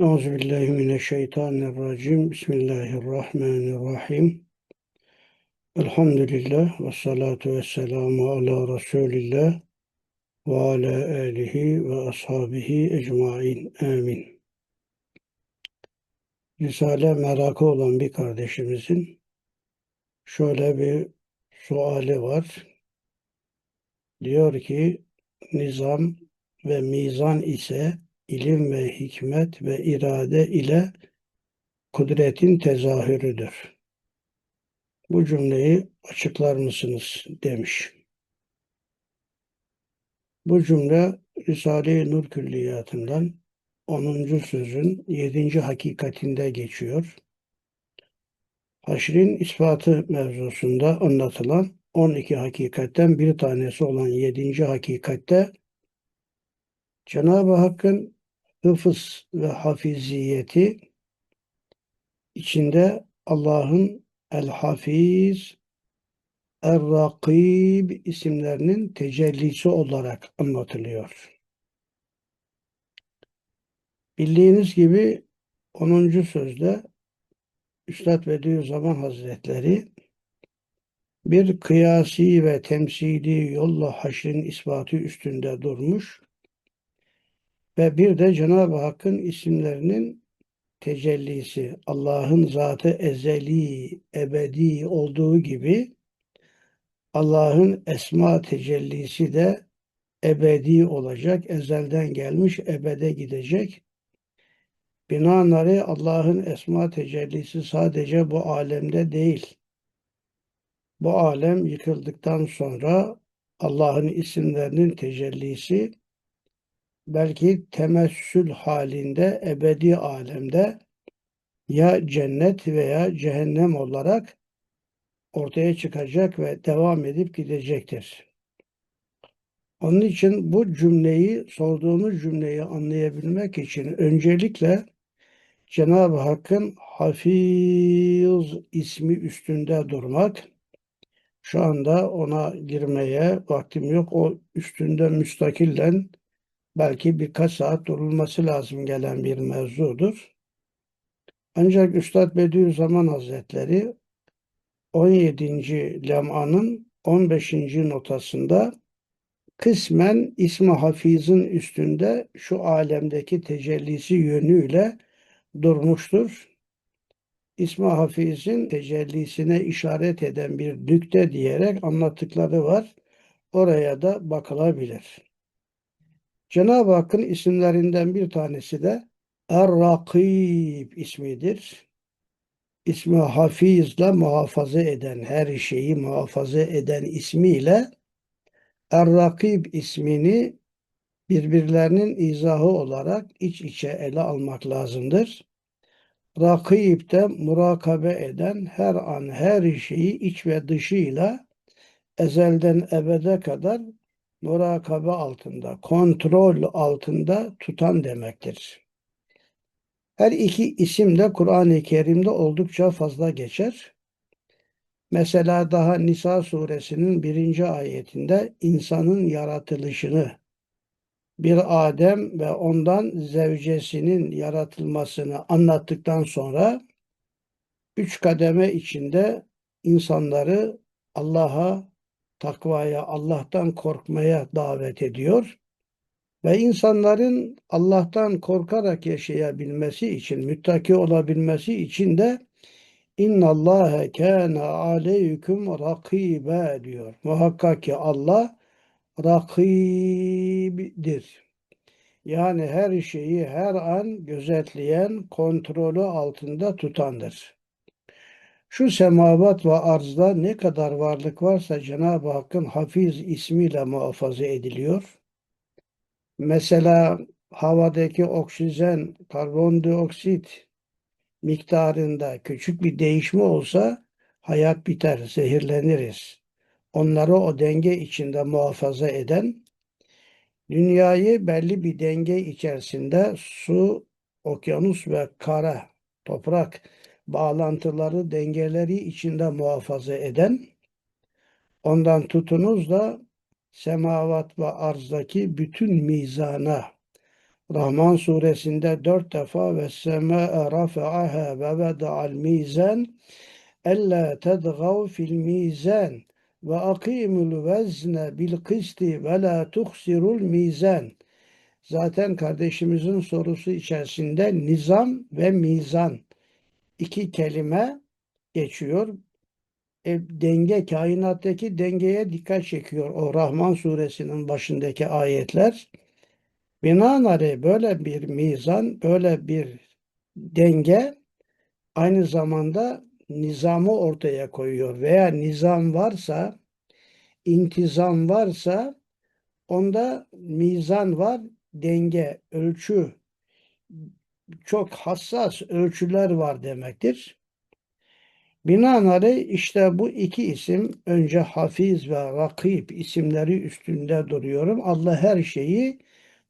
Euzubillahimineşşeytanirracim. Bismillahirrahmanirrahim. Elhamdülillah ve salatu ve selamu ala Resulillah ve ala alihi ve ashabihi ecmain. Amin. Risale merakı olan bir kardeşimizin şöyle bir suali var. Diyor ki nizam ve mizan ise ilim ve hikmet ve irade ile kudretin tezahürüdür. Bu cümleyi açıklar mısınız demiş. Bu cümle Risale-i Nur Külliyatından 10. sözün 7. hakikatinde geçiyor. Haşrin ispatı mevzusunda anlatılan 12 hakikatten bir tanesi olan 7. hakikatte Cenab-ı Hakk'ın hıfız ve hafiziyeti içinde Allah'ın El-Hafiz, Er-Rakib isimlerinin tecellisi olarak anlatılıyor. Bildiğiniz gibi 10. sözde Üstad Bediüzzaman Hazretleri bir kıyasi ve temsili yolla haşrin ispatı üstünde durmuş ve bir de Cenab-ı Hakk'ın isimlerinin tecellisi, Allah'ın zatı ezeli, ebedi olduğu gibi Allah'ın esma tecellisi de ebedi olacak, ezelden gelmiş, ebede gidecek. Binaenaleyh Allah'ın esma tecellisi sadece bu alemde değil. Bu alem yıkıldıktan sonra Allah'ın isimlerinin tecellisi belki temessül halinde ebedi alemde ya cennet veya cehennem olarak ortaya çıkacak ve devam edip gidecektir. Onun için bu cümleyi, sorduğunuz cümleyi anlayabilmek için öncelikle Cenab-ı Hakk'ın Hafiz ismi üstünde durmak, şu anda ona girmeye vaktim yok. O üstünde müstakillen belki birkaç saat durulması lazım gelen bir mevzudur. Ancak Üstad Bediüzzaman Hazretleri 17. lem'anın 15. notasında kısmen İsmi Hafiz'in üstünde şu alemdeki tecellisi yönüyle durmuştur. İsmi Hafiz'in tecellisine işaret eden bir nükte diyerek anlattıkları var. Oraya da bakılabilir. Cenab-ı Hakk'ın isimlerinden bir tanesi de Er-Rakib ismidir. İsmi hafizle muhafaza eden, her şeyi muhafaza eden ismiyle Er-Rakib ismini birbirlerinin izahı olarak iç içe ele almak lazımdır. Rakib de murakabe eden her an her şeyi iç ve dışıyla ezelden ebede kadar murakabe altında, kontrol altında tutan demektir. Her iki isim de Kur'an-ı Kerim'de oldukça fazla geçer. Mesela daha Nisa suresinin birinci ayetinde insanın yaratılışını, bir Adem ve ondan zevcesinin yaratılmasını anlattıktan sonra üç kademe içinde insanları Allah'a takvaya, Allah'tan korkmaya davet ediyor. Ve insanların Allah'tan korkarak yaşayabilmesi için, müttaki olabilmesi için de İnna Allahe kâne aleyküm rakibe diyor. Muhakkak ki Allah rakibdir. Yani her şeyi her an gözetleyen, kontrolü altında tutandır. Şu semavat ve arzda ne kadar varlık varsa Cenab-ı Hakk'ın Hafiz ismiyle muhafaza ediliyor. Mesela havadaki oksijen, karbondioksit miktarında küçük bir değişme olsa hayat biter, zehirleniriz. Onları o denge içinde muhafaza eden, dünyayı belli bir denge içerisinde su, okyanus ve kara, toprak bağlantıları, dengeleri içinde muhafaza eden, ondan tutunuz da semavat ve arzdaki bütün mizana, Rahman suresinde dört defa ve semâe rafa'aha ve veda'al mizan ella tedgav fil mizan ve akimul vezne bil kısti ve la tuhsirul mizan. Zaten kardeşimizin sorusu içerisinde nizam ve mizan iki kelime geçiyor. E, denge, kainattaki dengeye dikkat çekiyor o Rahman suresinin başındaki ayetler. Binaenaleyh böyle bir mizan, böyle bir denge aynı zamanda nizamı ortaya koyuyor veya nizam varsa, intizam varsa onda mizan var, denge, ölçü, çok hassas ölçüler var demektir. Binaenaleyh işte bu iki isim önce Hafiz ve Rakib isimleri üstünde duruyorum. Allah her şeyi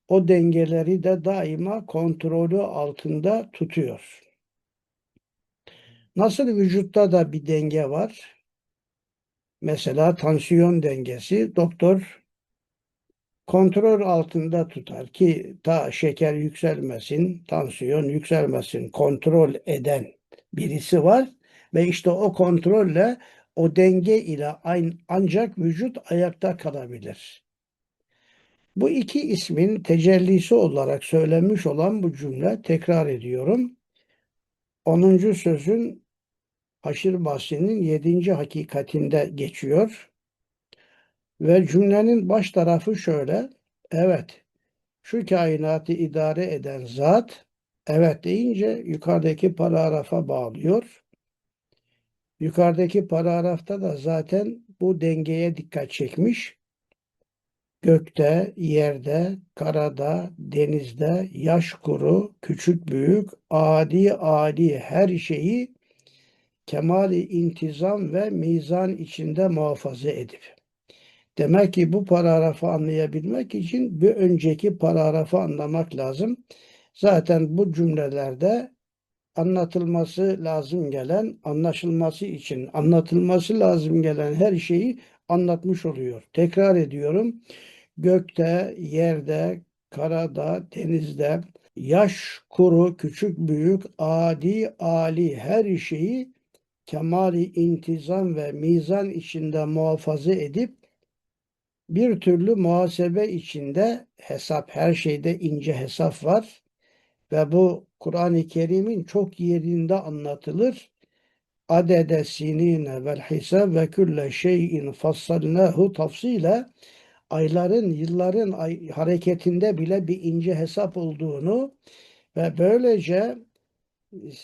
o dengeleri de daima kontrolü altında tutuyor. Nasıl vücutta da bir denge var? Mesela tansiyon dengesi doktor kontrol altında tutar ki ta şeker yükselmesin, tansiyon yükselmesin kontrol eden birisi var ve işte o kontrolle o denge ile ancak vücut ayakta kalabilir. Bu iki ismin tecellisi olarak söylenmiş olan bu cümle tekrar ediyorum. 10. sözün Haşir bahsinin 7. hakikatinde geçiyor. Ve cümlenin baş tarafı şöyle. Evet, şu kainatı idare eden zat, evet deyince yukarıdaki paragrafa bağlıyor. Yukarıdaki paragrafta da zaten bu dengeye dikkat çekmiş. Gökte, yerde, karada, denizde, yaş kuru, küçük büyük, adi adi her şeyi kemali intizam ve mizan içinde muhafaza edip. Demek ki bu paragrafı anlayabilmek için bir önceki paragrafı anlamak lazım. Zaten bu cümlelerde anlatılması lazım gelen, anlaşılması için anlatılması lazım gelen her şeyi anlatmış oluyor. Tekrar ediyorum. Gökte, yerde, karada, denizde, yaş, kuru, küçük, büyük, adi, ali her şeyi kemali intizam ve mizan içinde muhafaza edip bir türlü muhasebe içinde hesap, her şeyde ince hesap var ve bu Kur'an-ı Kerim'in çok yerinde anlatılır. Adede sinine vel hisab ve külle şeyin fassalnahu tafsile ayların, yılların ay, hareketinde bile bir ince hesap olduğunu ve böylece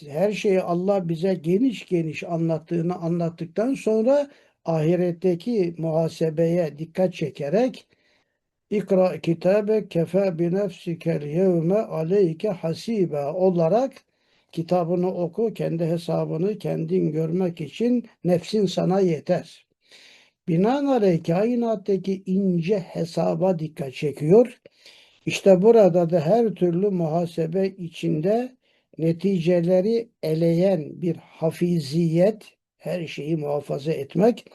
her şeyi Allah bize geniş geniş anlattığını anlattıktan sonra ahiretteki muhasebeye dikkat çekerek İkra kitabe kefe bi nefsikel yevme aleyke hasibe olarak kitabını oku, kendi hesabını kendin görmek için nefsin sana yeter. Binaenaleyh kainattaki ince hesaba dikkat çekiyor. İşte burada da her türlü muhasebe içinde neticeleri eleyen bir hafiziyet, her şeyi muhafaza etmek,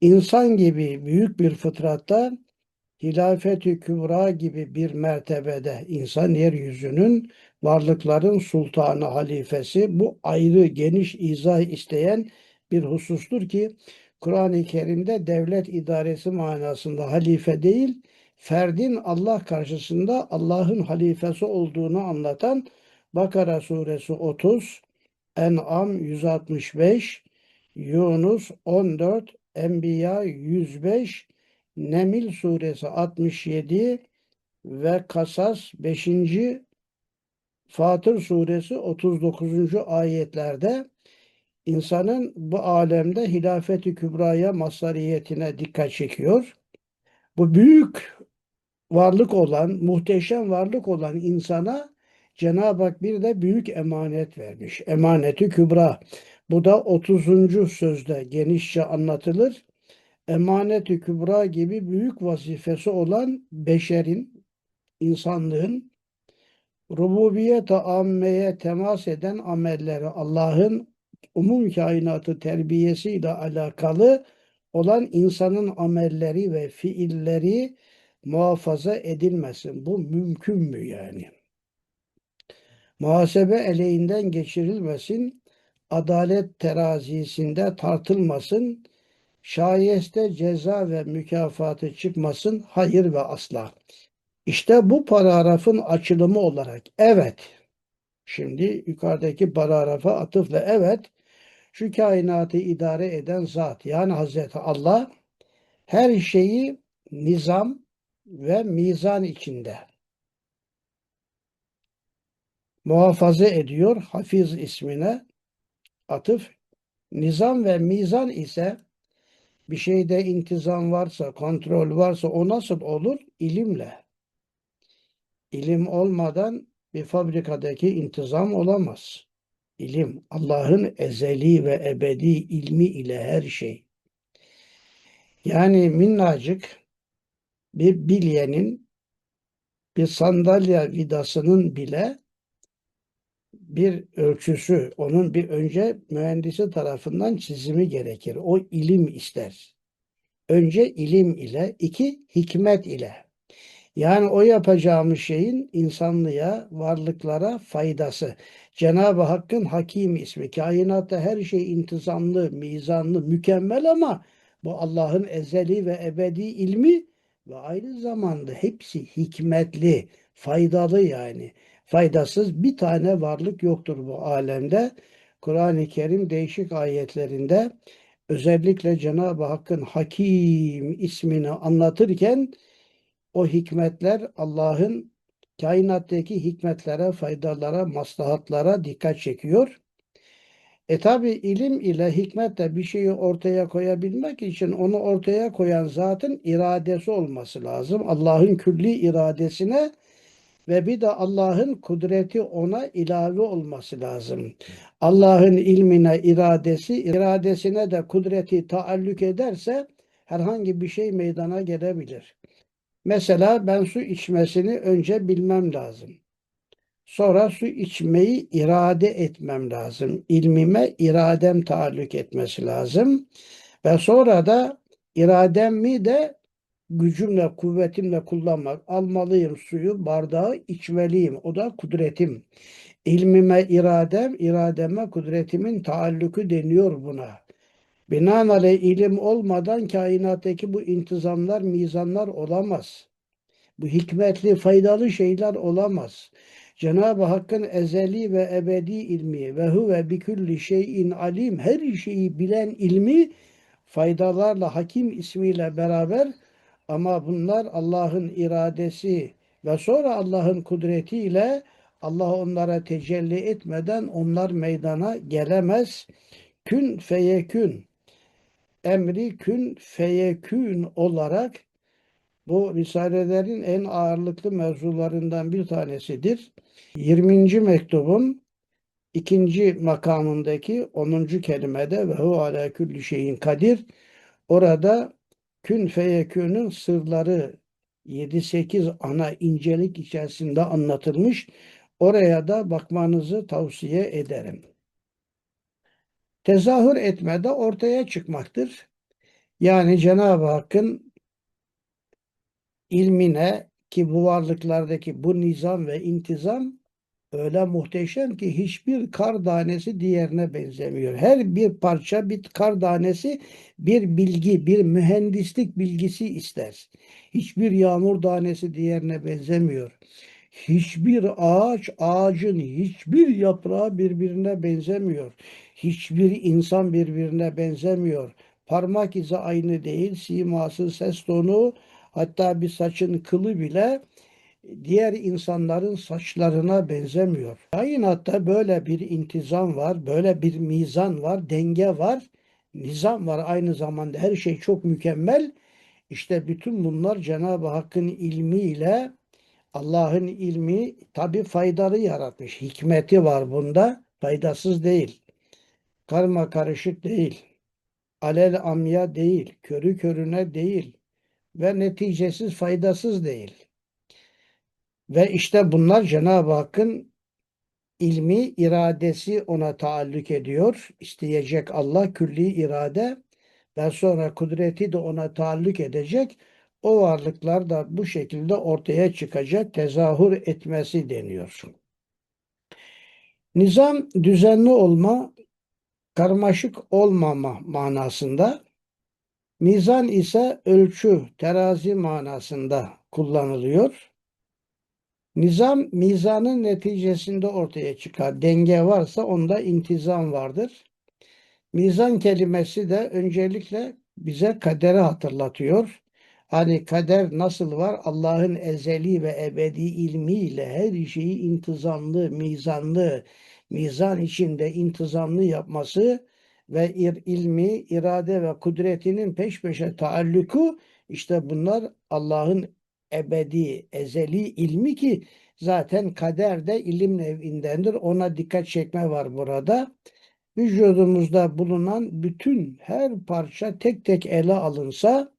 insan gibi büyük bir fıtratta hilafet-i kübra gibi bir mertebede insan yeryüzünün varlıkların sultanı, halifesi bu ayrı geniş izah isteyen bir husustur ki Kur'an-ı Kerim'de devlet idaresi manasında halife değil, ferdin Allah karşısında Allah'ın halifesi olduğunu anlatan Bakara suresi 30, En'am 165, Yunus 14, Enbiya 105, Nemil suresi 67 ve Kasas 5. Fatır suresi 39. ayetlerde insanın bu alemde hilafeti kübraya masariyetine dikkat çekiyor. Bu büyük varlık olan, muhteşem varlık olan insana Cenab-ı Hak bir de büyük emanet vermiş. Emaneti kübra. Bu da 30. sözde genişçe anlatılır. Emanet-i kübra gibi büyük vazifesi olan beşerin, insanlığın rububiyet-i ammeye temas eden amelleri Allah'ın umum kainatı terbiyesiyle alakalı olan insanın amelleri ve fiilleri muhafaza edilmesin. Bu mümkün mü yani? Muhasebe eleğinden geçirilmesin, adalet terazisinde tartılmasın, şayeste ceza ve mükafatı çıkmasın, hayır ve asla. İşte bu paragrafın açılımı olarak evet, şimdi yukarıdaki paragrafa atıfla evet, şu kainatı idare eden zat yani Hazreti Allah her şeyi nizam ve mizan içinde muhafaza ediyor. Hafiz ismine atıf. Nizam ve mizan ise bir şeyde intizam varsa, kontrol varsa o nasıl olur? İlimle. İlim olmadan bir fabrikadaki intizam olamaz. İlim, Allah'ın ezeli ve ebedi ilmi ile her şey. Yani minnacık bir bilyenin, bir sandalye vidasının bile bir ölçüsü, onun bir önce mühendisi tarafından çizimi gerekir. O ilim ister. Önce ilim ile, iki hikmet ile. Yani o yapacağımız şeyin insanlığa, varlıklara faydası. Cenab-ı Hakk'ın Hakim ismi. Kainatta her şey intizamlı, mizanlı, mükemmel ama bu Allah'ın ezeli ve ebedi ilmi ve aynı zamanda hepsi hikmetli, faydalı yani. Faydasız bir tane varlık yoktur bu alemde. Kur'an-ı Kerim değişik ayetlerinde özellikle Cenab-ı Hakk'ın Hakim ismini anlatırken o hikmetler Allah'ın kainattaki hikmetlere, faydalara, maslahatlara dikkat çekiyor. E tabi ilim ile hikmetle bir şeyi ortaya koyabilmek için onu ortaya koyan zatın iradesi olması lazım. Allah'ın külli iradesine ve bir de Allah'ın kudreti ona ilave olması lazım. Allah'ın ilmine, iradesi, iradesine de kudreti taallük ederse herhangi bir şey meydana gelebilir. Mesela ben su içmesini önce bilmem lazım. Sonra su içmeyi irade etmem lazım. İlmime iradem taallük etmesi lazım. Ve sonra da irademi de gücümle, kuvvetimle kullanmak. Almalıyım suyu, bardağı içmeliyim. O da kudretim. İlmime iradem, irademe kudretimin taallükü deniyor buna. Binaenaleyh ilim olmadan kainattaki bu intizamlar, mizanlar olamaz. Bu hikmetli, faydalı şeyler olamaz. Cenab-ı Hakk'ın ezeli ve ebedi ilmi ve huve bi şeyin alim her şeyi bilen ilmi faydalarla hakim ismiyle beraber ama bunlar Allah'ın iradesi ve sonra Allah'ın kudretiyle Allah onlara tecelli etmeden onlar meydana gelemez. Kün feyekün emri kün feyekün olarak bu risalelerin en ağırlıklı mevzularından bir tanesidir. 20. mektubun ikinci makamındaki 10. kelimede ve hu ala külli şeyin kadir orada kün feyekünün sırları 7-8 ana incelik içerisinde anlatılmış. Oraya da bakmanızı tavsiye ederim. Tezahür etmede ortaya çıkmaktır. Yani Cenab-ı Hakk'ın ilmine ki bu varlıklardaki bu nizam ve intizam öyle muhteşem ki hiçbir kar tanesi diğerine benzemiyor. Her bir parça bir kar tanesi bir bilgi, bir mühendislik bilgisi ister. Hiçbir yağmur tanesi diğerine benzemiyor. Hiçbir ağaç ağacın hiçbir yaprağı birbirine benzemiyor. Hiçbir insan birbirine benzemiyor. Parmak izi aynı değil, siması, ses tonu, hatta bir saçın kılı bile diğer insanların saçlarına benzemiyor. Kainatta böyle bir intizam var, böyle bir mizan var, denge var, nizam var aynı zamanda her şey çok mükemmel. İşte bütün bunlar Cenab-ı Hakk'ın ilmiyle Allah'ın ilmi tabi faydalı yaratmış. Hikmeti var bunda. Faydasız değil. Karma karışık değil. Alel amya değil. Körü körüne değil. Ve neticesiz faydasız değil. Ve işte bunlar Cenab-ı Hakk'ın ilmi, iradesi ona taallük ediyor. İsteyecek Allah külli irade ve sonra kudreti de ona taallük edecek. O varlıklar da bu şekilde ortaya çıkacak, tezahür etmesi deniyor. Nizam düzenli olma, karmaşık olmama manasında. Mizan ise ölçü, terazi manasında kullanılıyor. Nizam mizanın neticesinde ortaya çıkar. Denge varsa onda intizam vardır. Mizan kelimesi de öncelikle bize kaderi hatırlatıyor. Hani kader nasıl var? Allah'ın ezeli ve ebedi ilmiyle her şeyi intizamlı, mizanlı, mizan içinde intizamlı yapması ve ir, ilmi, irade ve kudretinin peş peşe taalluku işte bunlar Allah'ın ebedi, ezeli ilmi ki zaten kader de ilim nevindendir. Ona dikkat çekme var burada. Vücudumuzda bulunan bütün her parça tek tek ele alınsa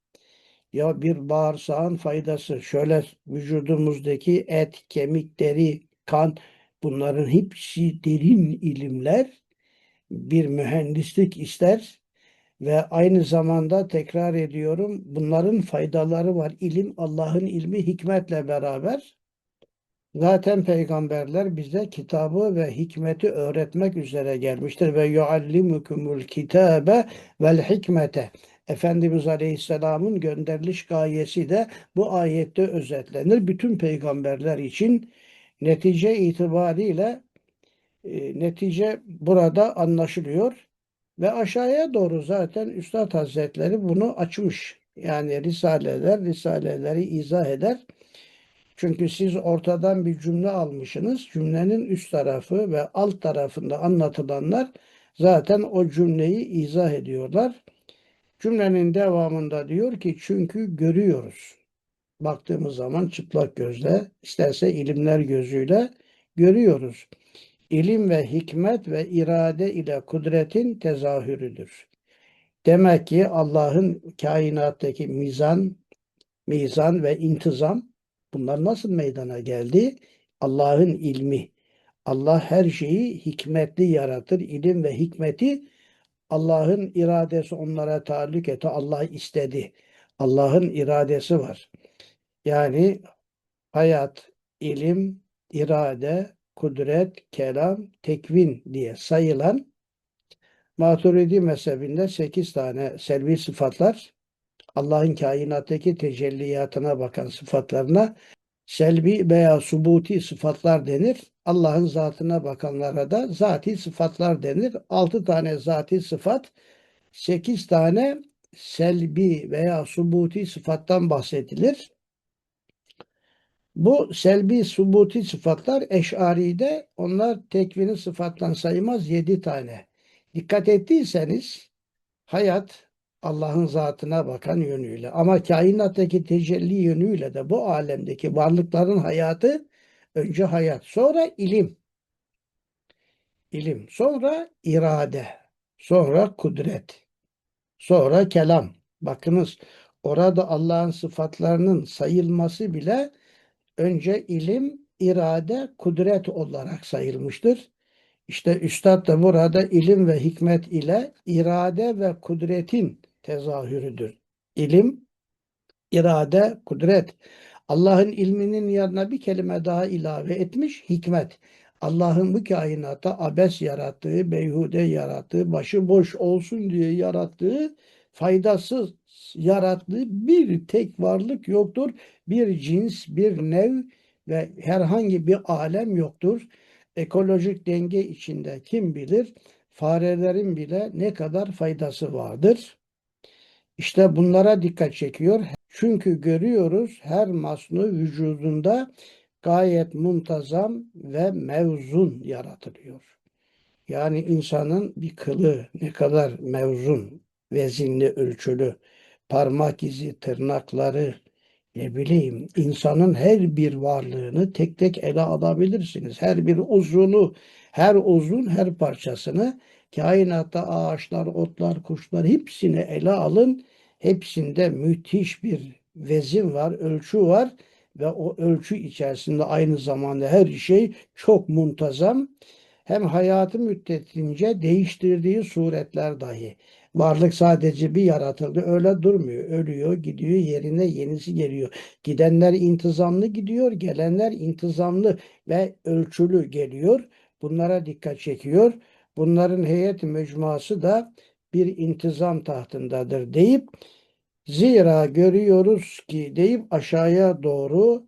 ya bir bağırsağın faydası şöyle vücudumuzdaki et, kemik, deri, kan bunların hepsi derin ilimler bir mühendislik ister ve aynı zamanda tekrar ediyorum bunların faydaları var. İlim Allah'ın ilmi hikmetle beraber. Zaten peygamberler bize kitabı ve hikmeti öğretmek üzere gelmiştir ve yuallimukumul kitabe vel hikmete. Efendimiz Aleyhisselam'ın gönderiliş gayesi de bu ayette özetlenir. Bütün peygamberler için netice itibariyle e, netice burada anlaşılıyor. Ve aşağıya doğru zaten Üstad Hazretleri bunu açmış. Yani risaleler, risaleleri izah eder. Çünkü siz ortadan bir cümle almışsınız. Cümlenin üst tarafı ve alt tarafında anlatılanlar zaten o cümleyi izah ediyorlar. Cümlenin devamında diyor ki çünkü görüyoruz. Baktığımız zaman çıplak gözle, isterse ilimler gözüyle görüyoruz. İlim ve hikmet ve irade ile kudretin tezahürüdür. Demek ki Allah'ın kainattaki mizan, mizan ve intizam bunlar nasıl meydana geldi? Allah'ın ilmi. Allah her şeyi hikmetli yaratır. İlim ve hikmeti Allah'ın iradesi onlara taalluk etti. Allah istedi. Allah'ın iradesi var. Yani hayat, ilim, irade, kudret, kelam, tekvin diye sayılan Maturidi mezhebinde 8 tane selvi sıfatlar Allah'ın kainattaki tecelliyatına bakan sıfatlarına selbi veya subuti sıfatlar denir. Allah'ın zatına bakanlara da zati sıfatlar denir. 6 tane zati sıfat, 8 tane selbi veya subuti sıfattan bahsedilir. Bu selbi subuti sıfatlar Eş'ari'de onlar tekvini sıfattan sayılmaz 7 tane. Dikkat ettiyseniz hayat Allah'ın zatına bakan yönüyle ama kainattaki tecelli yönüyle de bu alemdeki varlıkların hayatı önce hayat, sonra ilim. ilim, sonra irade, sonra kudret, sonra kelam. Bakınız orada Allah'ın sıfatlarının sayılması bile önce ilim, irade, kudret olarak sayılmıştır. İşte Üstad da burada ilim ve hikmet ile irade ve kudretin tezahürüdür. İlim, irade, kudret. Allah'ın ilminin yanına bir kelime daha ilave etmiş, hikmet. Allah'ın bu kainata abes yarattığı, beyhude yarattığı, başı boş olsun diye yarattığı, faydasız yarattığı bir tek varlık yoktur. Bir cins, bir nev ve herhangi bir alem yoktur. Ekolojik denge içinde kim bilir farelerin bile ne kadar faydası vardır. İşte bunlara dikkat çekiyor. Çünkü görüyoruz her masnu vücudunda gayet muntazam ve mevzun yaratılıyor. Yani insanın bir kılı ne kadar mevzun, vezinli, ölçülü, parmak izi, tırnakları, ne bileyim insanın her bir varlığını tek tek ele alabilirsiniz. Her bir uzunu, her uzun her parçasını kainatta ağaçlar, otlar, kuşlar hepsini ele alın. Hepsinde müthiş bir vezin var, ölçü var ve o ölçü içerisinde aynı zamanda her şey çok muntazam. Hem hayatı müddetince değiştirdiği suretler dahi. Varlık sadece bir yaratıldı. Öyle durmuyor. Ölüyor, gidiyor, yerine yenisi geliyor. Gidenler intizamlı gidiyor, gelenler intizamlı ve ölçülü geliyor. bunlara dikkat çekiyor. Bunların heyet mecmuası da bir intizam tahtındadır deyip zira görüyoruz ki deyip aşağıya doğru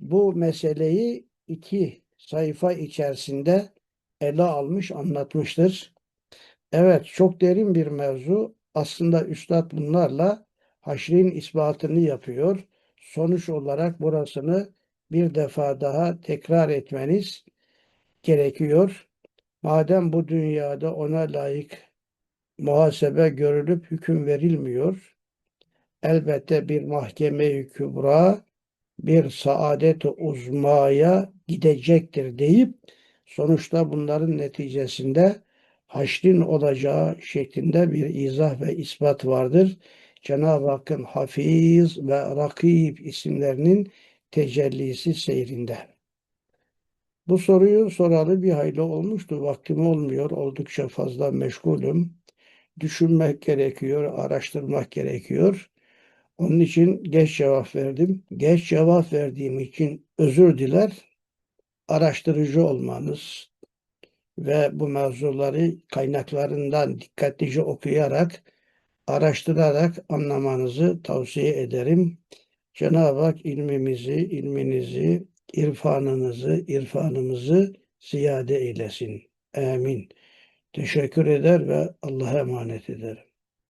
bu meseleyi iki sayfa içerisinde ele almış, anlatmıştır. Evet, çok derin bir mevzu. Aslında Üstad bunlarla haşrin ispatını yapıyor. Sonuç olarak burasını bir defa daha tekrar etmeniz gerekiyor. Madem bu dünyada ona layık muhasebe görülüp hüküm verilmiyor, elbette bir mahkeme-i kübra bir saadet-i uzmaya gidecektir deyip sonuçta bunların neticesinde haşrin olacağı şeklinde bir izah ve ispat vardır. Cenab-ı Hakk'ın Hafiz ve Rakib isimlerinin tecellisi seyrinde. Bu soruyu soralı bir hayli olmuştu. Vaktim olmuyor. Oldukça fazla meşgulüm. Düşünmek gerekiyor, araştırmak gerekiyor. Onun için geç cevap verdim. Geç cevap verdiğim için özür diler. Araştırıcı olmanız ve bu mevzuları kaynaklarından dikkatlice okuyarak, araştırarak anlamanızı tavsiye ederim. Cenab-ı Hak ilmimizi, ilminizi, irfanınızı, irfanımızı ziyade eylesin. Amin. Teşekkür eder ve Allah'a emanet ederim.